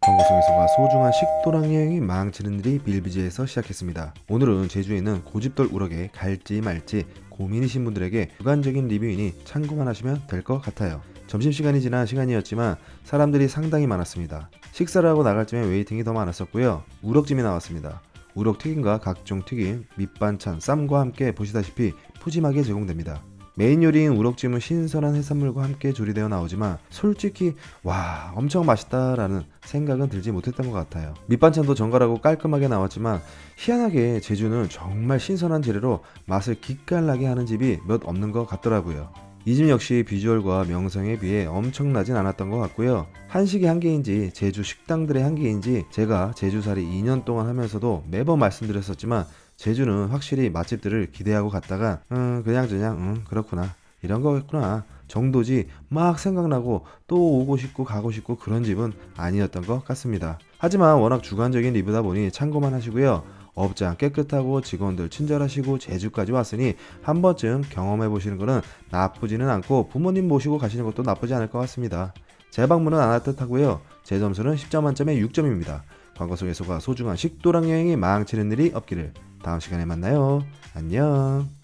광고성에서가 소중한 식도락 여행이 망치는 일이 빌비지에서 시작했습니다. 오늘은 제주에 있는 고집돌 우럭에 갈지 말지 고민이신 분들에게 주관적인 리뷰이니 참고만 하시면 될 것 같아요. 점심시간이 지난 시간이었지만 사람들이 상당히 많았습니다. 식사를 하고 나갈 쯤에 웨이팅이 더 많았었고요. 우럭찜이 나왔습니다. 우럭 튀김과 각종 튀김, 밑반찬, 쌈과 함께 보시다시피 푸짐하게 제공됩니다. 메인 요리인 우럭찜은 신선한 해산물과 함께 조리되어 나오지만 솔직히 와 엄청 맛있다라는 생각은 들지 못했던 것 같아요. 밑반찬도 정갈하고 깔끔하게 나왔지만 희한하게 제주는 정말 신선한 재료로 맛을 기깔나게 하는 집이 몇 없는 것 같더라고요. 이 집 역시 비주얼과 명성에 비해 엄청나진 않았던 것 같고요. 한식의 한계인지 제주 식당들의 한계인지 제가 제주살이 2년 동안 하면서도 매번 말씀드렸었지만 제주는 확실히 맛집들을 기대하고 갔다가 음 그냥 저냥 음 그렇구나 이런 거였구나 정도지 막 생각나고 또 오고 싶고 가고 싶고 그런 집은 아니었던 것 같습니다. 하지만 워낙 주관적인 리뷰다 보니 참고만 하시고요. 업장 깨끗하고 직원들 친절하시고 제주까지 왔으니 한 번쯤 경험해 보시는 것은 나쁘지는 않고 부모님 모시고 가시는 것도 나쁘지 않을 것 같습니다. 재방문은 안 할 듯 하고요. 제 점수는 10점 만점에 6점입니다. 광고 속에서가 소중한 식도락 여행이 망치는 일이 없기를 다음 시간에 만나요. 안녕.